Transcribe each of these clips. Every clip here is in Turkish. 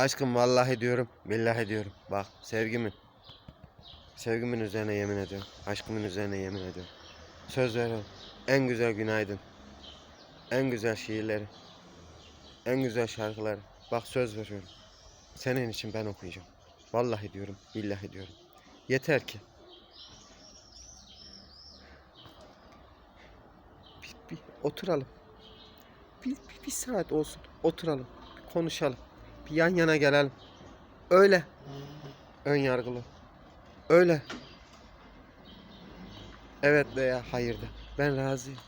Aşkım vallahi diyorum, billahi diyorum. Bak sevgimin. Sevgimin üzerine yemin ediyorum. Aşkımın üzerine yemin ediyorum. Söz veriyorum. En güzel günaydın. En güzel şiirleri. En güzel şarkıları. Bak söz veriyorum. Senin için ben okuyacağım. Vallahi diyorum, billahi diyorum. Yeter ki. Bir, bir oturalım. Bir, bir, bir saat olsun. Oturalım. Konuşalım. Bir yan yana gelelim. Öyle. Ön yargılı. Öyle. Evet veya hayır de. Ben razıyım.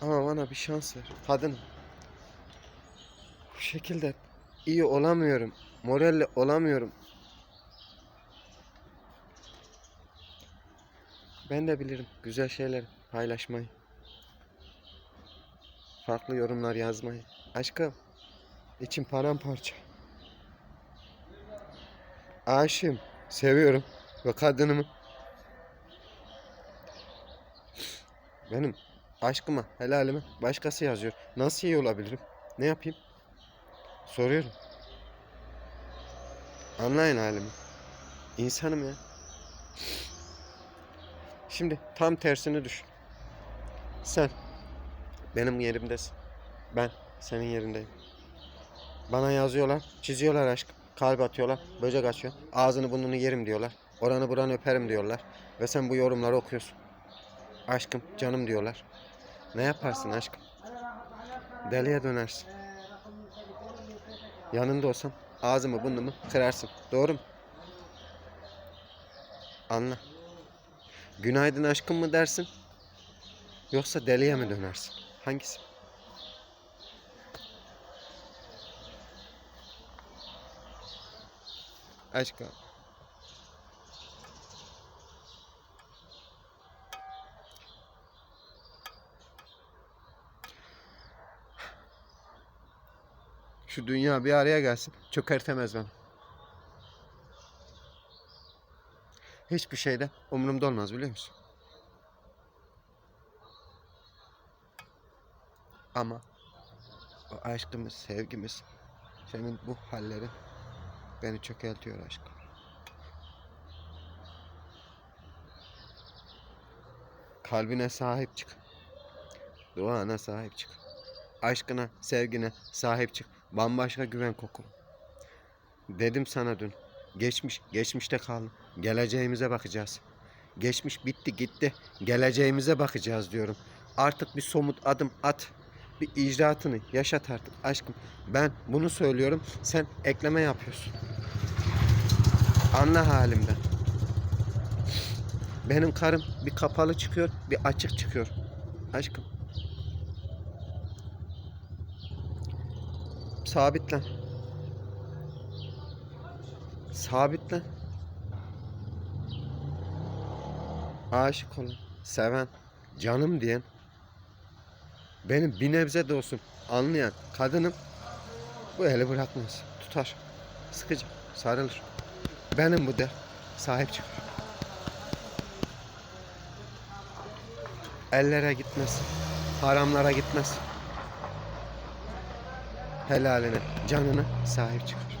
Ama bana bir şans ver. Kadın. Bu şekilde iyi olamıyorum. Moralli olamıyorum. Ben de bilirim güzel şeyler paylaşmayı. Farklı yorumlar yazmayı. Aşkım. İçim paramparça. Aşığım. Seviyorum. Ve kadınımı. Benim aşkıma, helalime başkası yazıyor. Nasıl iyi olabilirim? Ne yapayım? Soruyorum. Anlayın halimi. İnsanım ya. Şimdi tam tersini düşün. Sen benim yerimdesin. Ben senin yerindeyim. Bana yazıyorlar, çiziyorlar aşk. Kalp atıyorlar, böcek açıyor. Ağzını burnunu yerim diyorlar. Oranı buranı öperim diyorlar. Ve sen bu yorumları okuyorsun. Aşkım, canım diyorlar. Ne yaparsın aşkım? Deliye dönersin. Yanında olsam ağzımı burnumu kırarsın. Doğru mu? Anla. Günaydın aşkım mı dersin? Yoksa deliye mi dönersin? Hangisi? Aşkım. Şu dünya bir araya gelsin. Çökertemez beni. Hiçbir şeyde umurumda olmaz biliyor musun? Ama o aşkımız, sevgimiz, senin bu hallerin beni çökeltiyor aşkım. Kalbine sahip çık. Duana sahip çık. Aşkına, sevgine sahip çık. Bambaşka güven koku. Dedim sana dün. Geçmiş, geçmişte kaldı. Geleceğimize bakacağız. Geçmiş bitti gitti. Geleceğimize bakacağız diyorum. Artık bir somut adım at. Bir icraatını yaşat artık aşkım. Ben bunu söylüyorum. Sen ekleme yapıyorsun. Anla halimden. Benim karım bir kapalı çıkıyor, bir açık çıkıyor. Aşkım. Sabitlen. Sabitlen. Aşık olan, seven, canım diyen, benim bir nebze de olsun anlayan kadınım bu eli bırakmaz. Tutar. Sıkıca sarılır. Benim bu der. Sahip çıkar. Ellere gitmez. Haramlara gitmez. Helaline, canına sahip çıkar.